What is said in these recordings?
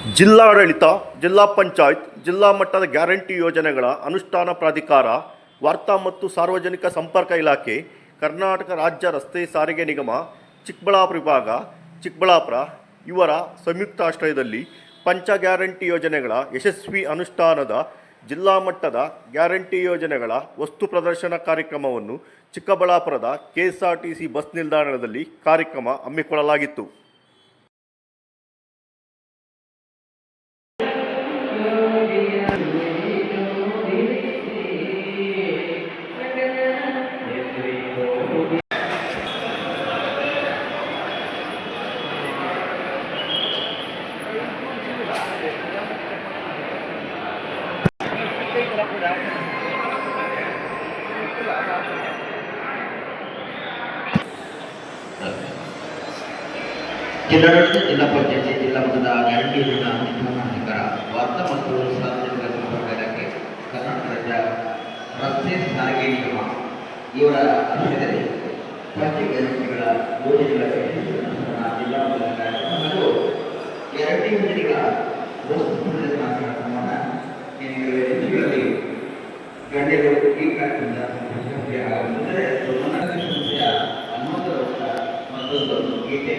ಜಿಲ್ಲಾಡಳಿತ, ಜಿಲ್ಲಾ ಪಂಚಾಯತ್, ಜಿಲ್ಲಾ ಮಟ್ಟದ ಗ್ಯಾರಂಟಿ ಯೋಜನೆಗಳ ಅನುಷ್ಠಾನ ಪ್ರಾಧಿಕಾರ, ವಾರ್ತಾ ಮತ್ತು ಸಾರ್ವಜನಿಕ ಸಂಪರ್ಕ ಇಲಾಖೆ, ಕರ್ನಾಟಕ ರಾಜ್ಯ ರಸ್ತೆ ಸಾರಿಗೆ ನಿಗಮ, ಚಿಕ್ಕಬಳ್ಳಾಪುರ ವಿಭಾಗ, ಚಿಕ್ಕಬಳ್ಳಾಪುರ ಇವರ ಸಂಯುಕ್ತ ಆಶ್ರಯದಲ್ಲಿ ಪಂಚ ಗ್ಯಾರಂಟಿ ಯೋಜನೆಗಳ ಯಶಸ್ವಿ ಅನುಷ್ಠಾನದ ಜಿಲ್ಲಾ ಮಟ್ಟದ ಗ್ಯಾರಂಟಿ ಯೋಜನೆಗಳ ವಸ್ತು ಪ್ರದರ್ಶನ ಕಾರ್ಯಕ್ರಮವನ್ನು ಚಿಕ್ಕಬಳ್ಳಾಪುರದ ಕೆಎಸ್ಆರ್ಟಿಸಿ ಬಸ್ ನಿಲ್ದಾಣದಲ್ಲಿ ಕಾರ್ಯಕ್ರಮ ಹಮ್ಮಿಕೊಳ್ಳಲಾಗಿತ್ತು. ಜಿಲ್ಲಾಡಳಿತ ಜಿಲ್ಲಾ ಪಂಚಾಯತಿ, ಜಿಲ್ಲಾ ಮಟ್ಟದ ಯೋಜನಾ ಅನುಷ್ಠಾನಾಧಿಕಾರ ವಾರ್ತಾ ಮತ್ತು ಸಾರ್ವಜನಿಕ ಸಂಪರ್ಕ ಇಲಾಖೆ ಕರ್ನಾಟಕ ರಾಜ್ಯ ರಸ್ತೆ ಸಾರಿಗೆ ನಿಗಮ ಇವರ ಅಧ್ಯಕ್ಷತೆಯಲ್ಲಿ ಗ್ಯಾರಂಟಿಗಳ ಯೋಜನೆಗಳ ಅನುಷ್ಠಾನ ಜಿಲ್ಲಾ ಮಟ್ಟದ ಕಾರ್ಯಕ್ರಮ ಹಾಗೂ ಗ್ಯಾರಂಟಿ ಯೋಜನೆಗಳ ಕಾರ್ಯಕ್ರಮವನ್ನು ಯಶಸ್ವಿಯಾಗಿ ಗಣ್ಯರು ಈ ಕಾರ್ಯಕ್ರಮದ ಸಂಸ್ಥೆಯ ಹನುಮಂತ ವರ್ಷ ಮತ್ತೊಂದು ಗೀತೆ.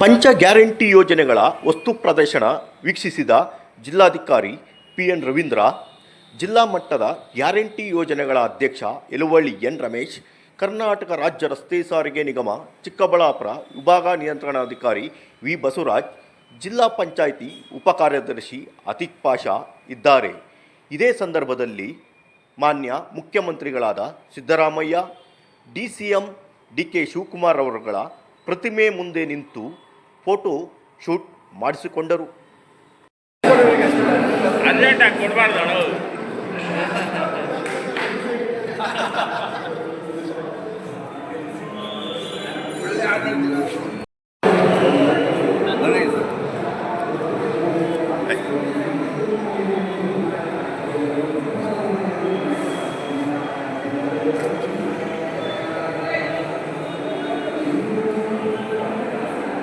ಪಂಚ ಗ್ಯಾರಂಟಿ ಯೋಜನೆಗಳ ವಸ್ತು ಪ್ರದರ್ಶನ ವೀಕ್ಷಿಸಿದ ಜಿಲ್ಲಾಧಿಕಾರಿ ಪಿ ಎನ್ ರವೀಂದ್ರ, ಜಿಲ್ಲಾ ಮಟ್ಟದ ಗ್ಯಾರಂಟಿ ಯೋಜನೆಗಳ ಅಧ್ಯಕ್ಷ ಯಲುವಳ್ಳಿ ಎನ್ ರಮೇಶ್, ಕರ್ನಾಟಕ ರಾಜ್ಯ ರಸ್ತೆ ಸಾರಿಗೆ ನಿಗಮ ಚಿಕ್ಕಬಳ್ಳಾಪುರ ವಿಭಾಗ ನಿಯಂತ್ರಣಾಧಿಕಾರಿ ವಿ ಬಸವರಾಜ್, ಜಿಲ್ಲಾ ಪಂಚಾಯಿತಿ ಉಪಕಾರ್ಯದರ್ಶಿ ಅತಿಕ್ ಪಾಷಾ ಇದ್ದಾರೆ. ಇದೇ ಸಂದರ್ಭದಲ್ಲಿ ಮಾನ್ಯ ಮುಖ್ಯಮಂತ್ರಿಗಳಾದ Siddaramaiah, D C M D K Shivakumar ಅವರುಗಳ ಪ್ರತಿಮೆ ಮುಂದೆ ನಿಂತು ಫೋಟೋ ಶೂಟ್ ಮಾಡಿಸಿಕೊಂಡರು ಅರ್ಜೆಂಟಾಗಿ ಕೊಡಬಾರ್ದು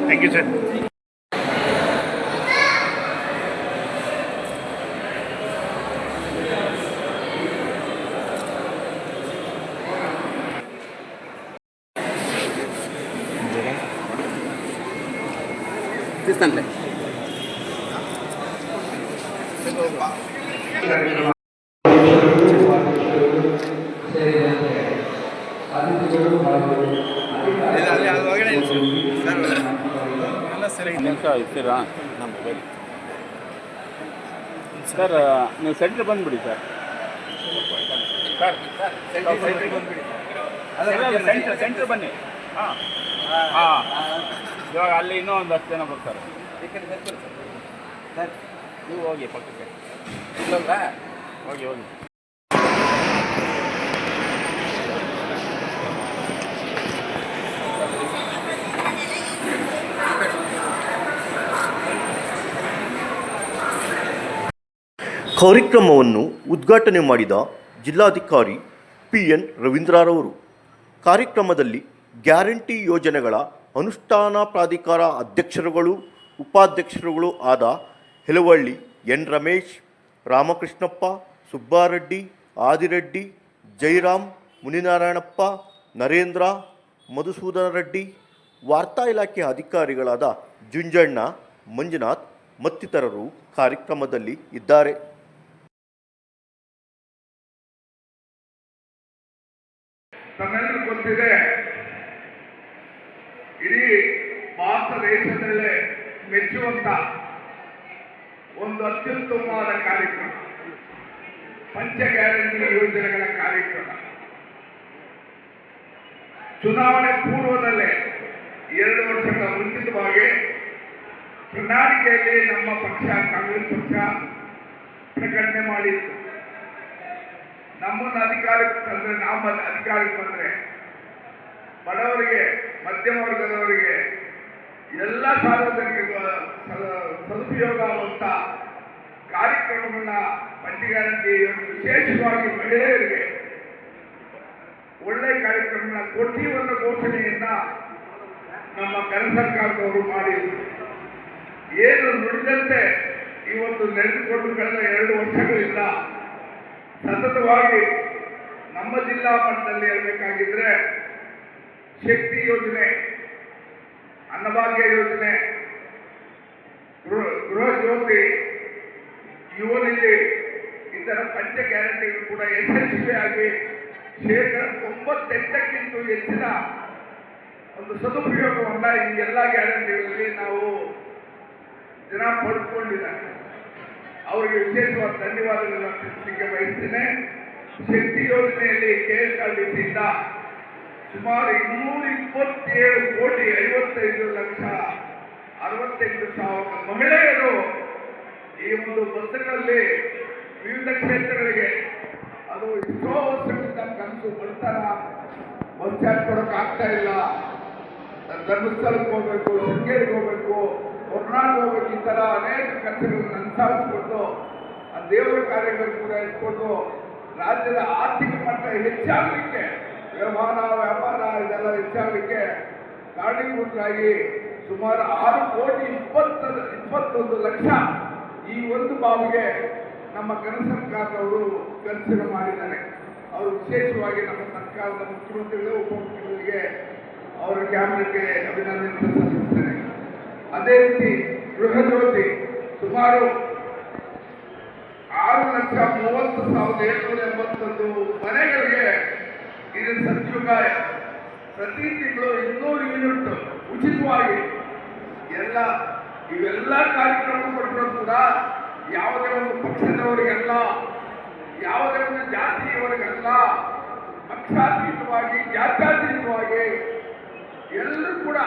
ಥ್ಯಾಂಕ್ ಇರ್ತೀರಾ ಸರ್ ನೀವು ಸೆಂಟ್ರ್ ಬಂದ್ಬಿಡಿ ಸರ್. ಸೆಂಟ್ರ್ ಸೆಂಟ್ರ್ ಬನ್ನಿ. ಹಾಂ ಹಾಂ. ಇವಾಗ ಅಲ್ಲಿ ಇನ್ನೂ ಒಂದು ಹತ್ತು ಜನ ಬರ್ತಾರೆ. ನೀವು ಪಕ್ಕಕ್ಕೆ. ಹೋಗಿ ಕಾರ್ಯಕ್ರಮವನ್ನು ಉದ್ಘಾಟನೆ ಮಾಡಿದ ಜಿಲ್ಲಾಧಿಕಾರಿ ಪಿ ಎನ್ ರವೀಂದ್ರರವರು. ಕಾರ್ಯಕ್ರಮದಲ್ಲಿ ಗ್ಯಾರಂಟಿ ಯೋಜನೆಗಳ ಅನುಷ್ಠಾನ ಪ್ರಾಧಿಕಾರ ಅಧ್ಯಕ್ಷರುಗಳು, ಉಪಾಧ್ಯಕ್ಷರುಗಳು ಆದ ಹೆಲವಳ್ಳಿ, ಎನ್. ರಮೇಶ್, ರಾಮಕೃಷ್ಣಪ್ಪ, ಸುಬ್ಬಾರೆಡ್ಡಿ, ಆದಿರೆಡ್ಡಿ, ಜೈರಾಮ್, ಮುನಿನಾರಾಯಣಪ್ಪ, ನರೇಂದ್ರ ಮಧುಸೂದನ ರೆಡ್ಡಿ ವಾರ್ತಾ ಇಲಾಖೆ ಅಧಿಕಾರಿಗಳಾದ ಜುಂಜಣ್ಣ, ಮಂಜುನಾಥ್ ಮತ್ತಿತರರು ಕಾರ್ಯಕ್ರಮದಲ್ಲಿ ಇದ್ದಾರೆ. ಗೊತ್ತಿದೆ ಇಡೀ ಭಾರತ ದೇಶದಲ್ಲೇ ಮೆಚ್ಚುವಂತ ಒಂದು ಅತ್ಯುತ್ತಮವಾದ ಕಾರ್ಯಕ್ರಮ. ಪಂಚ ಗ್ಯಾರಂಟಿ ಯೋಜನೆಗಳ ಕಾರ್ಯಕ್ರಮ. ಚುನಾವಣೆ ಪೂರ್ವದಲ್ಲೇ ಎರಡು ವರ್ಷಗಳ ಮುಂಚಿತವಾಗಿ ಪ್ರಣಾಳಿಕೆಯಲ್ಲಿ ನಮ್ಮ ಪಕ್ಷ, ಕಾಂಗ್ರೆಸ್ ಪಕ್ಷ ಪ್ರಕಟಣೆ ಮಾಡಿತ್ತು. ನಮ್ಮನ್ನು ಅಧಿಕಾರಕ್ಕೆ ತಂದ್ರೆ ನಾವು ಅಧಿಕಾರಕ್ಕೆ ಬಂದ್ರೆ ಬಡವರಿಗೆ ಮಧ್ಯಮ ವರ್ಗದವರಿಗೆ ಎಲ್ಲ ಸಾರ್ವಜನಿಕ ಸದುಪಯೋಗ ಆಗುವಂತ ಕಾರ್ಯಕ್ರಮಗಳನ್ನ ಪಂಚಗಾರಿಕೆ ವಿಶೇಷವಾಗಿ ಮಹಿಳೆಯರಿಗೆ ಒಳ್ಳೆ ಕಾರ್ಯಕ್ರಮಗಳ ಕೊಡ್ತೀವಿ ಒಂದು ಘೋಷಣೆಯನ್ನ ನಮ್ಮ ಕೇಂದ್ರ ಸರ್ಕಾರದವರು ಮಾಡಿ ಏನು ನುಡಿದಂತೆ ಇವತ್ತು ನಡೆದುಕೊಂಡು ಕಳೆದ ಎರಡು ವರ್ಷಗಳಿಂದ ಸತತವಾಗಿ ನಮ್ಮ ಜಿಲ್ಲಾ ಮಟ್ಟದಲ್ಲಿ ಹೇಳಬೇಕಾಗಿದ್ರೆ ಶಕ್ತಿ ಯೋಜನೆ ಅನ್ನಭಾಗ್ಯ ಯೋಜನೆ ಗೃಹ ಜ್ಯೋತಿ ಯುವನಿಧಿ ಇತರ ಪಂಚ ಗ್ಯಾರಂಟಿಗಳು ಕೂಡ ಯಶಸ್ವಿಯಾಗಿ ಶೇಕಡ ತೊಂಬತ್ತೆಂಟಕ್ಕಿಂತ ಹೆಚ್ಚಿನ ಒಂದು ಸದುಪಯೋಗವನ್ನ ಈ ಎಲ್ಲ ಗ್ಯಾರಂಟಿಗಳಲ್ಲಿ ನಾವು ಜನ ಪಡ್ಕೊಂಡಿದ್ದಾರೆ. ಅವರಿಗೆ ವಿಶೇಷವಾದ ಧನ್ಯವಾದಗಳನ್ನು ತಿಳಿಸಲಿಕ್ಕೆ ಬಯಸ್ತೇನೆ. ಶಕ್ತಿ ಯೋಜನೆಯಲ್ಲಿ ಕೆ ಎಸ್ ಸುಮಾರು ಇನ್ನೂರ ಇಪ್ಪತ್ತೇಳು ಕೋಟಿ ಐವತ್ತೈದು ಲಕ್ಷ ಅರವತ್ತೆಂಟು ಸಾವಿರ ಮಹಿಳೆಯರು ಈ ಒಂದು ಬಸ್ಸುಗಳಲ್ಲಿ ವಿವಿಧ ಕ್ಷೇತ್ರಗಳಿಗೆ, ಅದು ಎಷ್ಟೋ ವರ್ಷಗಳಿಂದ ಕನಸು ಬರ್ತಾರ ಬಸ್ ಚಾರ್ಜ್ ಕೊಡೋಕೆ ಆಗ್ತಾ ಇಲ್ಲ. ಧರ್ಮಸ್ಥಳಕ್ಕೆ ಹೋಗ್ಬೇಕು, ಶೃಂಗೇರಿಗೆ ಹೋಗ್ಬೇಕು ಹೊರನಾಡು ಹೋಗ್ಬೇಕು, ಈ ಥರ ಅನೇಕ ಕನಸುಗಳನ್ನು ಅನುಸರಿಸ್ಕೊಂಡು ಆ ದೇವರ ಕಾರ್ಯಗಳು ಕೂಡ ಇಟ್ಕೊಂಡು, ರಾಜ್ಯದ ಆರ್ಥಿಕ ಮಟ್ಟ ಹೆಚ್ಚಾಗಲಿಕ್ಕೆ ವ್ಯವಹಾರ ವ್ಯಾಪಾರ ಇದೆಲ್ಲ ಹೆಚ್ಚಾಗಲಿಕ್ಕೆ ಕಾರಣೀಭೂತರಾಗಿ ಸುಮಾರು ಆರು ಕೋಟಿ ಇಪ್ಪತ್ತ, ಇಪ್ಪತ್ತೊಂದು ಲಕ್ಷ ಈ ಒಂದು ಬಾವಿಗೆ ನಮ್ಮ ಕನ್ನಡ ಸರ್ಕಾರದವರು ಕನ್ಸಿಡರ್ ಮಾಡಿದ್ದಾರೆ. ಅವರು ವಿಶೇಷವಾಗಿ ನಮ್ಮ ಸರ್ಕಾರದ ಮುಖ್ಯಮಂತ್ರಿಗಳು ಉಪಮುಖ್ಯಮಂತ್ರಿಗಳಿಗೆ ಅವರ ಕ್ಯಾಬಿನೆಟ್ಗೆ ಅಭಿನಂದನೆ ಸಲ್ಲಿಸುತ್ತೇನೆ ಅದೇ ರೀತಿ ಗೃಹ ಜ್ಯೋತಿ ಸುಮಾರು ಆರು ಲಕ್ಷ ಮೂವತ್ತು ಸಾವಿರದ ಏಳ್ನೂರ ಎಂಬತ್ತೊಂದು ಮನೆಗಳಿಗೆ ಇದು ಸತ್ಯುಗಾಯ ಪ್ರತಿ ತಿಂಗಳು ಇನ್ನೂರು ಯೂನಿಟ್ ಉಚಿತವಾಗಿ ಎಲ್ಲ, ಇವೆಲ್ಲ ಕಾರ್ಯಕ್ರಮ ಕೊಟ್ಟರು ಕೂಡ ಯಾವುದೇ ಒಂದು ಪಕ್ಷದವರಿಗೆಲ್ಲ, ಯಾವುದೇ ಒಂದು ಜಾತಿಯವರಿಗೆಲ್ಲ ಪಕ್ಷಾತೀತವಾಗಿ, ಜಾತ್ಯಾತೀತವಾಗಿ ಎಲ್ಲರೂ ಕೂಡ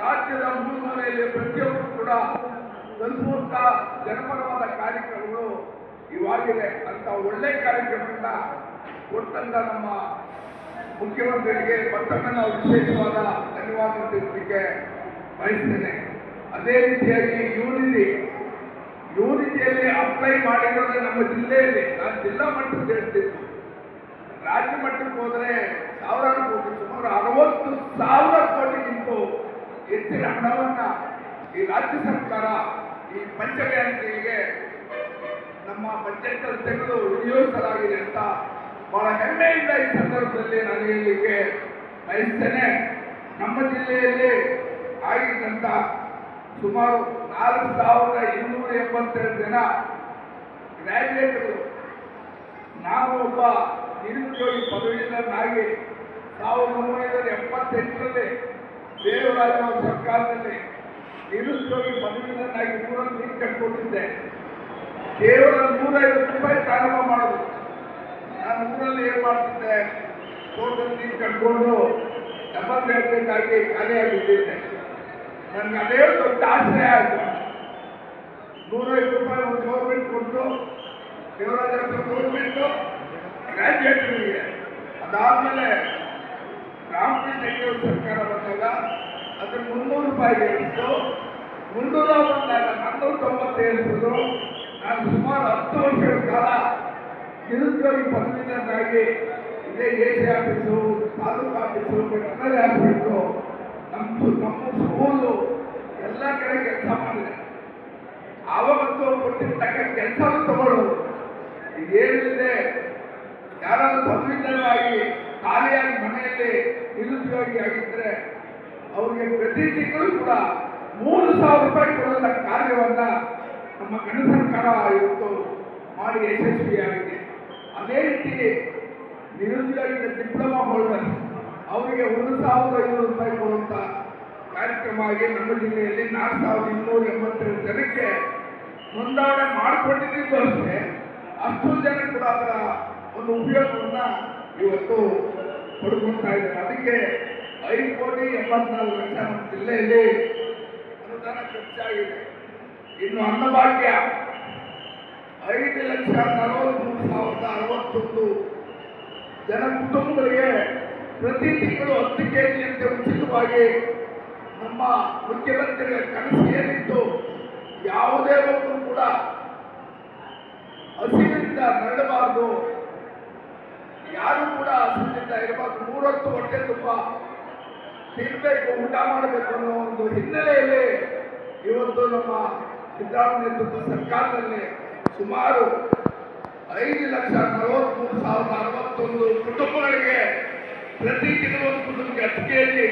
ರಾಜ್ಯದ ಮೂಲೆಯಲ್ಲಿ ಪ್ರತಿಯೊಬ್ಬರು ಕೂಡ ತಲುಪುವಂತ ಜನಪರವಾದ ಕಾರ್ಯಕ್ರಮಗಳು ಇವಾಗಿದೆ ಅಂತ ಒಳ್ಳೆ ಕಾರ್ಯಕ್ರಮಗಳನ್ನ ಕೊಟ್ಟಂತ ನಮ್ಮ ಮುಖ್ಯಮಂತ್ರಿಗಳಿಗೆ ಮತ್ತೊಮ್ಮೆ ನಾವು ವಿಶೇಷವಾದ ಧನ್ಯವಾದ ತಿಳಿಸಲಿಕ್ಕೆ ಬಯಸ್ತೇನೆ. ಅದೇ ರೀತಿಯಾಗಿ ಯೂನಿಟಿ, ಯೂನಿಟಿಯಲ್ಲಿ ಅಪ್ಲೈ ಮಾಡಿರೋದ್ರೆ ನಮ್ಮ ಜಿಲ್ಲೆಯಲ್ಲಿ. ನಾನು ಜಿಲ್ಲಾ ಮಟ್ಟದಲ್ಲಿ ಹೇಳ್ತಿದ್ದು. ರಾಜ್ಯ ಮಟ್ಟಕ್ಕೆ ಹೋದರೆ ಸಾವಿರಾರು ಕೋಟಿ, ಸುಮಾರು ಅರವತ್ತು ಸಾವಿರ ಕೋಟಿಗಿಂತ ಹೆಚ್ಚಿನ ಹಣವನ್ನ ಈ ರಾಜ್ಯ ಸರ್ಕಾರ ಈ ಪಂಚಗ್ಯಾರಂಟಿಗೆ ನಮ್ಮ ಬಜೆಟ್ ತೆಗೆದು ವಿನಿಯೋಗಿಸಲಾಗಿದೆ ಅಂತ ಬಹಳ ಹೆಮ್ಮೆಯಿಂದ ಈ ಸಂದರ್ಭದಲ್ಲಿ ನಾನು ಹೇಳಲಿಕ್ಕೆ ಬಯಸ್ತೇನೆ. ನಮ್ಮ ಜಿಲ್ಲೆಯಲ್ಲಿ ಆಗಿದ್ದಂಥ ಸುಮಾರು ನಾಲ್ಕು ಸಾವಿರದ ಇನ್ನೂರ ಎಂಬತ್ತೆರಡು ಜನ ಗ್ರಾಜ್ಯುಯೇಟ್ಗಳು ನಾನು ಒಬ್ಬ ನಿರುದ್ಯೋಗಿ ಪದವೀಧರನಾಗಿ ಸಾವಿರದ ಒಂಬೈನೂರ ಎಪ್ಪತ್ತೆಂಟರಲ್ಲಿ ದೇವರಾಜ ಸರ್ಕಾರದಲ್ಲಿ ನಿರುದ್ಯೋಗಿ ಪದವೀಧರನಾಗಿ ಮೂರನ್ನು ನೀರು ಕಟ್ಕೊಂಡಿದ್ದೆ. ಕೇವಲ ನೂರೈವತ್ತು ರೂಪಾಯಿ ಪ್ರಾರಂಭ ಮಾಡೋದು. ನಾನು ಊರಲ್ಲಿ ಏನು ಮಾಡ್ತಿದ್ದೆ? ತೋಟದಲ್ಲಿ ನೀರು ಕಟ್ಕೊಂಡು ಡಬಲ್ ಖಾಲಿ ಖಾಲಿಯಾಗಿದ್ದಿದ್ದೆ ನನಗೆ ಅದೇ ದೊಡ್ಡ ಆಶ್ರಯ ಆಯಿತು. ನೂರೈದು ರೂಪಾಯಿ ಒಂದು ಗೌರ್ಮೆಂಟ್ ಕೊಟ್ಟು ದೇವರಾಜ ಗೌರ್ಮೆಂಟು ಗ್ರಾಜ್ಯುಯೇಟ್ಗಳಿಗೆ ಅದಾದಮೇಲೆ ರಾಮಕೃಷ್ಣ ಹೆಗಡೆ ಸರ್ಕಾರ ಬಂದಾಗ ಅದು ಮುನ್ನೂರು ರೂಪಾಯಿ ಇತ್ತು ಮುನ್ನೂರ ಬಂದಾಗ ನಾನ್ನೂರ ತೊಂಬತ್ತೇಳು ನಾನು ಸುಮಾರು ಹತ್ತು ವರ್ಷಗಳ ಕಾಲ ನಿರುದ್ಯೋಗಿ ಪದವೀಧರನಾಗಿ ಇದೇ A C office, taluk office veterinary office ನಮ್ಮ ನಮ್ಮ ಸ್ಕೂಲು, ಎಲ್ಲ ಕಡೆ ಕೆಲಸ ಮಾಡಿದೆ. ಆವತ್ತು ಕೊಟ್ಟಿರ್ತಕ್ಕ ಕೆಲಸವನ್ನು ತಗೊಳ್ಳೋದು ಇದೇನಿದೆ? ಯಾರಾದ್ರೂ ಪದವೀಧರವಾಗಿ ಖಾಲಿಯಾಗಿ ಮನೆಯಲ್ಲಿ ನಿರುದ್ಯೋಗಿ ಆಗಿದ್ರೆ ಅವರಿಗೆ ಪ್ರತಿ ತಿಂಗಳು ಕೂಡ ಮೂರು ಸಾವಿರ ರೂಪಾಯಿ ಕೊಡುವಂತ ಕಾರ್ಯವನ್ನ ನಮ್ಮ ಕನ್ನಡ ಸರ್ಕಾರ ಇವತ್ತು ಮಾಡಿ ಯಶಸ್ವಿಯಾಗಿದೆ. ಅದೇ ರೀತಿ ನಿರುದ್ಯೋಗಿಗೆ ಡಿಪ್ಲೊಮಾ ಹೋಲ್ಡರ್ ಅವರಿಗೆ ಒಂದು ಸಾವಿರದ ಐನೂರು ರೂಪಾಯಿ ಕೊಡುವಂತ ಕಾರ್ಯಕ್ರಮ ಆಗಿ ನಮ್ಮ ಜಿಲ್ಲೆಯಲ್ಲಿ ನಾಲ್ಕು ಸಾವಿರದ ಇನ್ನೂರ ಎಂಬತ್ತೆರಡು ಜನಕ್ಕೆ ನೋಂದಾವಣೆ ಮಾಡಿಕೊಂಡಿದ್ದು ಅಷ್ಟೇ. ಅಷ್ಟು ಜನ ಕೂಡ ಅದರ ಒಂದು ಉಪಯೋಗವನ್ನ ಇವತ್ತು ಪಡ್ಕೊಳ್ತಾ ಇದ್ದಾರೆ. ಅದಕ್ಕೆ ಐದು ಕೋಟಿ ಎಂಬತ್ನಾಲ್ಕು ಲಕ್ಷ ನಮ್ಮ ಜಿಲ್ಲೆಯಲ್ಲಿ ಅನುದಾನ ಖರ್ಚಾಗಿದೆ. ಇನ್ನು ಅನ್ನಭಾಗ್ಯ ಐದು ಲಕ್ಷ ನಲವತ್ಮೂರು ಸಾವಿರದ ಅರವತ್ತೊಂದು ಜನ ಕುಟುಂಬಗಳಿಗೆ ಪ್ರತಿ ತಿಂಗಳು ಹತ್ತು ಕೆ ಜಿಯಂತೆ ಉಚಿತವಾಗಿ ನಮ್ಮ ಮುಖ್ಯಮಂತ್ರಿಗಳ ಕನಸು ಏನಿತ್ತು, ಯಾವುದೇ ಒಬ್ಬರು ಕೂಡ ಹಸಿವಿನಿಂದ ನರಡಬಾರದು. ಯಾರು ಕೂಡ ಹಸಿವಿನಿಂದ ಇರಬಾರ್ದು. ಮೂರತ್ತು ಹೊಟ್ಟೆ ತುಂಬ. ತಿನ್ಬೇಕು, ಊಟ ಮಾಡಬೇಕು ಅನ್ನೋ ಒಂದು ಹಿನ್ನೆಲೆಯಲ್ಲಿ ಇವತ್ತು ನಮ್ಮ ಸಿದ್ದರಾಮಯ್ಯ ನೇತೃತ್ವದ ಸರ್ಕಾರದಲ್ಲಿ ಸುಮಾರು ಐದು ಲಕ್ಷ ನಲವತ್ಮೂರು ಸಾವಿರದ ಅರವತ್ತೊಂದು ಕುಟುಂಬಗಳಿಗೆ ಪ್ರತಿ ತಿಂಗಳು ಒಂದು ಕುಟುಂಬಕ್ಕೆ ಹತ್ತು ಕೆ ಜಿ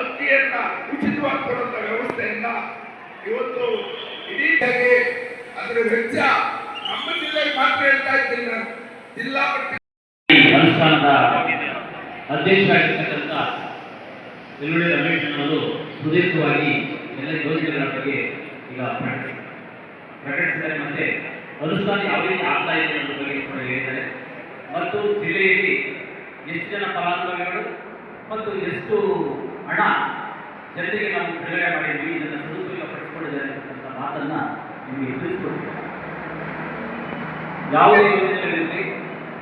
ಅಕ್ಕಿಯನ್ನ ಉಚಿತವಾಗಿ ಕೊಡುವಂತ ವ್ಯವಸ್ಥೆಯಿಂದ ಇವತ್ತು ಇಡೀ ಅದರ ವೆಚ್ಚ ನಮ್ಮ ಜಿಲ್ಲೆಗೆ ಮಾತ್ರ ಹೇಳ್ತಾ ಇದ್ದೀನಿ ನಾನು. ಜಿಲ್ಲಾ ಅನುಷ್ಠಾನದ ಅಧ್ಯಕ್ಷರಾಗಿರ್ತಕ್ಕಂಥ ಬೆಳ್ಳುಳ್ಳಿ ರಮೇಶ್ ಅವರು ಸುದೀರ್ಘವಾಗಿ ಎಲ್ಲ ಯೋಜನೆಗಳ ಬಗ್ಗೆ ಈಗ ಪ್ರಕಟಿಸಿ ಪ್ರಕಟಿಸಿದ್ದಾರೆ ಮತ್ತೆ ಅನುಷ್ಠಾನ ಯಾವ ರೀತಿ ಆಗ್ತಾ ಇದೆ ಅನ್ನೋದ್ರ ಬಗ್ಗೆ ಹೇಳಿದ್ದಾರೆ. ಮತ್ತು ಜಿಲ್ಲೆಯಲ್ಲಿ ಎಷ್ಟು ಜನ ಫಲಾನುಭವಿಗಳು ಮತ್ತು ಎಷ್ಟು ಹಣ ಜನರಿಗೆ ನಾವು ಬಿಡುಗಡೆ ಮಾಡಿದ್ವಿ ಇದನ್ನು ಸದುಪಯೋಗ ಪಡಿಸಿಕೊಂಡಿದ್ದಾರೆ ಅಂತ ಮಾತನ್ನ ನಿಮಗೆ ತಿಳಿಸ್ಕೊಡ್ತೀವಿ ಯಾವುದೇ ಯೋಜನೆಗಳಿರಲಿ,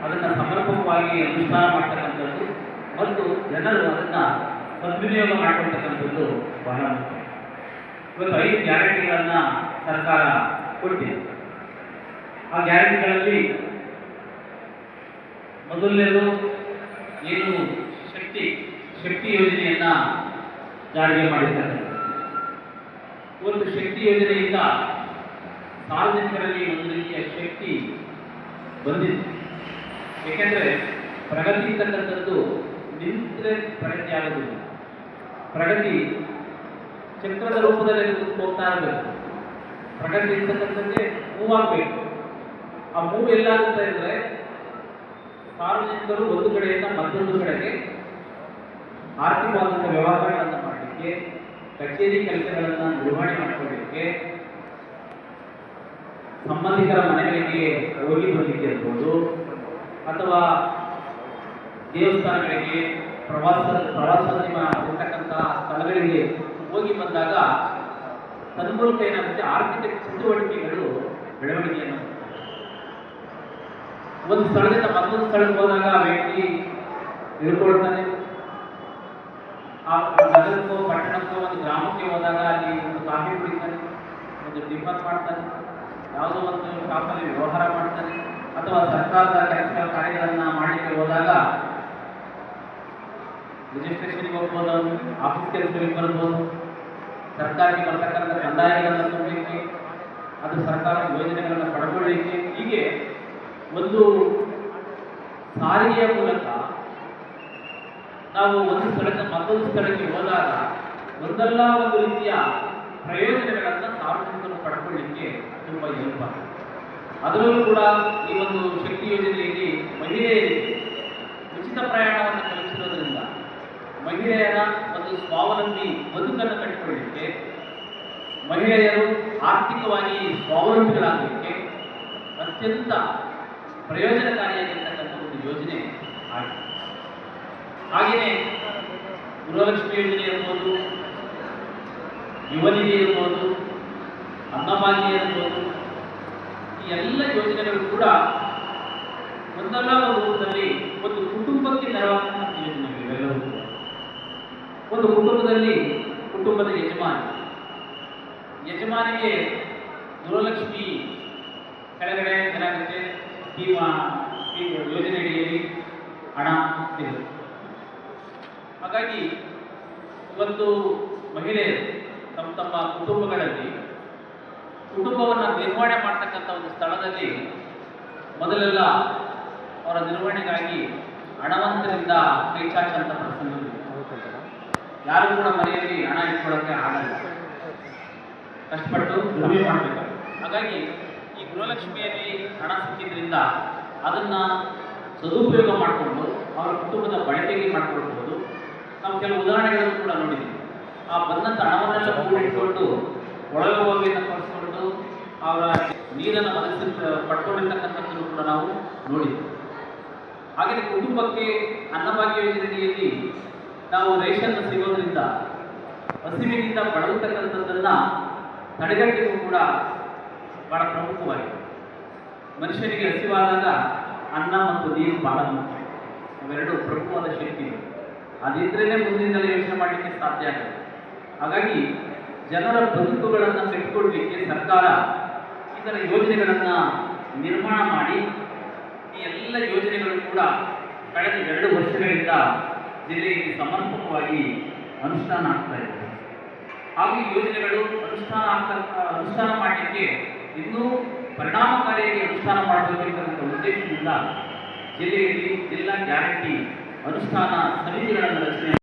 ಅದನ್ನು ಸಮರ್ಪಕವಾಗಿ ಅನುಷ್ಠಾನ ಮಾಡ್ತಕ್ಕಂಥದ್ದು ಮತ್ತು ಜನರು ಅದನ್ನು ಸದ್ವಿನಿಯೋಗ ಮಾಡ್ಕೊಳ್ತಕ್ಕಂಥದ್ದು ಬಹಳ ಮುಖ್ಯ. ಇವತ್ತು ಐದು ಗ್ಯಾರಂಟಿಗಳನ್ನು ಸರ್ಕಾರ ಕೊಟ್ಟಿದೆ. ಆ ಗ್ಯಾರಂಟಿಗಳಲ್ಲಿ ಮೊದಲನೇದು ಏನು ಶಕ್ತಿ ಶಕ್ತಿ ಯೋಜನೆಯನ್ನ ಜಾರಿಗೆ ಮಾಡಿದ್ದಾರೆ. ಒಂದು ಶಕ್ತಿ ಯೋಜನೆಯಿಂದ ಸಾರ್ವಜನಿಕರಲ್ಲಿ ಒಂದು ರೀತಿಯ ಶಕ್ತಿ ಬಂದಿದೆ. ಏಕೆಂದರೆ ಪ್ರಗತಿ ಅಂತಕ್ಕಂಥದ್ದು ನಿಂತರೆ ಪ್ರಗತಿ ಆಗೋದಿಲ್ಲ. ಪ್ರಗತಿ ಚಕ್ರದ ರೂಪದಲ್ಲಿ ಹೋಗ್ತಾ ಇರಬೇಕು. ಪ್ರಗತಿ ಇರ್ತಕ್ಕಂಥದ್ದೇ ಮೂವ್ ಆಗಬೇಕು ಆ ಮೂರು ಎಲ್ಲ ಅಂತ ಅಂದರೆ ಸಾರ್ವಜನಿಕರು ಒಂದು ಕಡೆಯಿಂದ ಮತ್ತೊಂದು ಕಡೆಗೆ ಆರ್ಥಿಕವಾದಂಥ ವ್ಯವಹಾರಗಳನ್ನು ಮಾಡಲಿಕ್ಕೆ, ಕಚೇರಿ ಕೆಲಸಗಳನ್ನು ನಿರ್ವಹಣೆ ಮಾಡಿಕೊಳ್ಳಲಿಕ್ಕೆ ಸಂಬಂಧಿಕರ ಮನೆಗಳಿಗೆ ಹೋಗಿ ಬರಲಿಕ್ಕೆ ಇರ್ಬೋದು, ಅಥವಾ ದೇವಸ್ಥಾನಗಳಿಗೆ ಪ್ರವಾಸ ಪ್ರವಾಸೋದ್ಯಮ ಇರ್ತಕ್ಕಂಥ ಸ್ಥಳಗಳಿಗೆ ಹೋಗಿ ಬಂದಾಗ, ತನ್ಮೂಲಕ ಏನಾಗುತ್ತೆ, ಆರ್ಥಿಕ ಚಟುವಟಿಕೆಗಳು, ಬೆಳವಣಿಗೆಯನ್ನು. ಒಂದು ಸ್ಥಳದಿಂದ ಮತ್ತೊಂದು ಸ್ಥಳಕ್ಕೆ ಹೋದಾಗ ಆ ವ್ಯಕ್ತಿ ತಿಳ್ಕೊಳ್ತಾನೆ ಆ ನಗರಕ್ಕೋ, ಪಟ್ಟಣಕ್ಕೋ ಒಂದು ಗ್ರಾಮಕ್ಕೆ ಹೋದಾಗ ಅಲ್ಲಿ ಒಂದು ಕಾಫಿ ಕುಡಿತಾನೆ, ಒಂದು ಟಿಫನ್ ಮಾಡ್ತಾನೆ, ಯಾವುದೋ ಒಂದು ಕಾಫಲ್ಲಿ ವ್ಯವಹಾರ ಮಾಡ್ತಾನೆ, ಅಥವಾ ಸರ್ಕಾರದ ಕೆಲಸ ಕಾರ್ಯಗಳನ್ನು ಮಾಡಲಿಕ್ಕೆ ಹೋದಾಗ ರಿಜಿಸ್ಟ್ರೇಷನ್ಗೆ ಹೋಗ್ಬೋದು ಆಫೀಸ್ ಕೆಲಸಗಳಿಗೆ ಬರ್ಬೋದು, ಸರ್ಕಾರಕ್ಕೆ ಬರ್ತಕ್ಕಂಥ ಕಂದಾಯಗಳನ್ನು ತುಂಬಲಿಕ್ಕೆ, ಅದು ಸರ್ಕಾರದ ಯೋಜನೆಗಳನ್ನು ಪಡ್ಕೊಳ್ಳಿಕ್ಕೆ ಹೀಗೆ ಒಂದು ಸಾರಿಗೆಯ ಮೂಲಕ ನಾವು ಒಂದು ಸ್ಥಳದ ಮತ್ತೊಂದು ಸ್ಥಳಕ್ಕೆ ಹೋದಾಗ ಒಂದಲ್ಲ ಒಂದು ರೀತಿಯ ಪ್ರಯೋಜನಗಳನ್ನು ಸಾರ್ವಜನಿಕರು ಪಡ್ಕೊಳ್ಳಿಕ್ಕೆ ತುಂಬ ಹೆಲ್ಪ್ ಅದರಲ್ಲೂ ಕೂಡ ಈ ಒಂದು ಶಕ್ತಿ ಯೋಜನೆಯಲ್ಲಿ ಮಹಿಳೆಯರಿಗೆ ಉಚಿತ ಪ್ರಯಾಣವನ್ನು ಕಲ್ಪಿಸಿರೋದ್ರಿಂದ ಮಹಿಳೆಯರ ಒಂದು ಸ್ವಾವಲಂಬಿ ಬದುಕನ್ನು ಕಟ್ಟಿಕೊಳ್ಳಲಿಕ್ಕೆ ಮಹಿಳೆಯರು ಆರ್ಥಿಕವಾಗಿ ಸ್ವಾವಲಂಬಿಗಳಾಗಲಿಕ್ಕೆ ಅತ್ಯಂತ ಪ್ರಯೋಜನಕಾರಿಯಾಗಿರ್ತಕ್ಕಂಥ ಒಂದು ಯೋಜನೆ ಆಗಿದೆ ಹಾಗೆಯೇ ಗೃಹಲಕ್ಷ್ಮಿ ಯೋಜನೆ ಇರ್ಬೋದು, ಯುವನಿಧಿ ಇರ್ಬೋದು ಅನ್ನಭಾಗ್ಯ ಇರ್ಬೋದು, ಈ ಎಲ್ಲ ಯೋಜನೆಗಳು ಕೂಡ ಒಂದಲ್ಲ ಒಂದು ರೂಪದಲ್ಲಿ ಒಂದು ಕುಟುಂಬಕ್ಕೆ ನೆರವಾಗುವಂಥ ಯೋಜನೆಗಳು ಇವೆಲ್ಲವೂ. ಒಂದು ಕುಟುಂಬದಲ್ಲಿ ಕುಟುಂಬದ ಯಜಮಾನ ಯಜಮಾನಿಗೆ ಗೃಹಲಕ್ಷ್ಮಿ ಕೆಳಗಡೆ ಏನಾಗುತ್ತೆ ಈ ಯೋಜನೆ ಅಡಿಯಲ್ಲಿ ಹಣ ಸಿಗುತ್ತೆ. ಹಾಗಾಗಿ ಒಂದು ಮಹಿಳೆಯರು ತಮ್ಮ ತಮ್ಮ ಕುಟುಂಬಗಳಲ್ಲಿ ಕುಟುಂಬವನ್ನು ನಿರ್ವಹಣೆ ಮಾಡ್ತಕ್ಕಂಥ ಒಂದು ಸ್ಥಳದಲ್ಲಿ ಮೊದಲೆಲ್ಲ ಅವರ ನಿರ್ವಹಣೆಗಾಗಿ ಹಣವಂತರಿಂದ ಕೈಚಾಚಂತ ಪ್ರಶ್ನೆ ಯಾರು ಕೂಡ ಮನೆಯಲ್ಲಿ ಹಣ ಇಟ್ಕೊಳ್ಳೋಕ್ಕೆ ಆಗಲ್ಲ. ಕಷ್ಟಪಟ್ಟು ದುಡಿಮೆ ಮಾಡಬೇಕು ಹಾಗಾಗಿ ಈ ಗೃಹಲಕ್ಷ್ಮಿಯಲ್ಲಿ ಹಣ ಸಿಕ್ಕಿದ್ರಿಂದ ಅದನ್ನ ಸದುಪಯೋಗ ಮಾಡಿಕೊಂಡು ಅವರ ಕುಟುಂಬದ ಬಳಕೆಗೆ ಮಾಡಿಕೊಳ್ಬಹುದು ನಾವು ಕೆಲವು ಉದಾಹರಣೆಗಳನ್ನು ಕೂಡ ನೋಡಿದ್ದೀವಿ ಆ ಬಂದಂಥ ಹಣವನ್ನೆಲ್ಲ ಕೂಡಿಟ್ಕೊಂಡು ಒಳಗೋಗಿಯನ್ನು ತಪ್ಪಿಸ್ಕೊಂಡು ಅವರ ನೀರನ್ನು ಒದಗಿಸಿ ಪಡ್ಕೊಂಡಿರ್ತಕ್ಕಂಥದ್ದನ್ನು ಕೂಡ ನಾವು ನೋಡಿದ್ದೀವಿ ಹಾಗೆಯೇ ಕುಟುಂಬಕ್ಕೆ ಅನ್ನಭಾಗ್ಯ ಯೋಜನೆಯಲ್ಲಿ ನಾವು ರೇಷನ್ ಸಿಗೋದ್ರಿಂದ, ಹಸಿವಿನಿಂದ ಬಳಲತಕ್ಕಂಥದ್ದನ್ನು ತಡೆಗಟ್ಟಿಗೂ ಕೂಡ ಬಹಳ ಪ್ರಮುಖವಾಗಿದೆ. ಮನುಷ್ಯನಿಗೆ ಹಸಿವಾದಾಗ ಅನ್ನ ಮತ್ತು ನೀರು ಬಹಳ ಮುಖ್ಯ. ಅವೆರಡು ಪ್ರಮುಖವಾದ ಶಕ್ತಿ ಅದಿದ್ರೇ ಮುಂದಿನ ಯೋಚನೆ ಮಾಡಲಿಕ್ಕೆ ಸಾಧ್ಯ ಆಗುತ್ತೆ ಹಾಗಾಗಿ ಜನರ ಬದುಕುಗಳನ್ನು ಕಟ್ಟಿಕೊಡ್ಲಿಕ್ಕೆ ಸರ್ಕಾರ ಇತರ ಯೋಜನೆಗಳನ್ನು ನಿರ್ಮಾಣ ಮಾಡಿ, ಈ ಎಲ್ಲ ಯೋಜನೆಗಳು ಕೂಡ ಕಳೆದ ಎರಡು ವರ್ಷಗಳಿಂದ ಜಿಲ್ಲೆಯಲ್ಲಿ ಸಮರ್ಪಕವಾಗಿ ಅನುಷ್ಠಾನ ಆಗ್ತಾ ಇದೆ. ಹಾಗೂ ಈ ಯೋಜನೆಗಳು ಅನುಷ್ಠಾನ ಆಗ್ತಾ, ಅನುಷ್ಠಾನ ಮಾಡಲಿಕ್ಕೆ ಇನ್ನೂ ಪರಿಣಾಮಕಾರಿಯಾಗಿ ಅನುಷ್ಠಾನ ಮಾಡಬೇಕೆಂಬ ಉದ್ದೇಶದಿಂದ ಜಿಲ್ಲೆಯಲ್ಲಿ ಜಿಲ್ಲಾ ಗ್ಯಾರಂಟಿ ಅನುಷ್ಠಾನ ಸಮಿತಿಗಳನ್ನು ರಚನೆ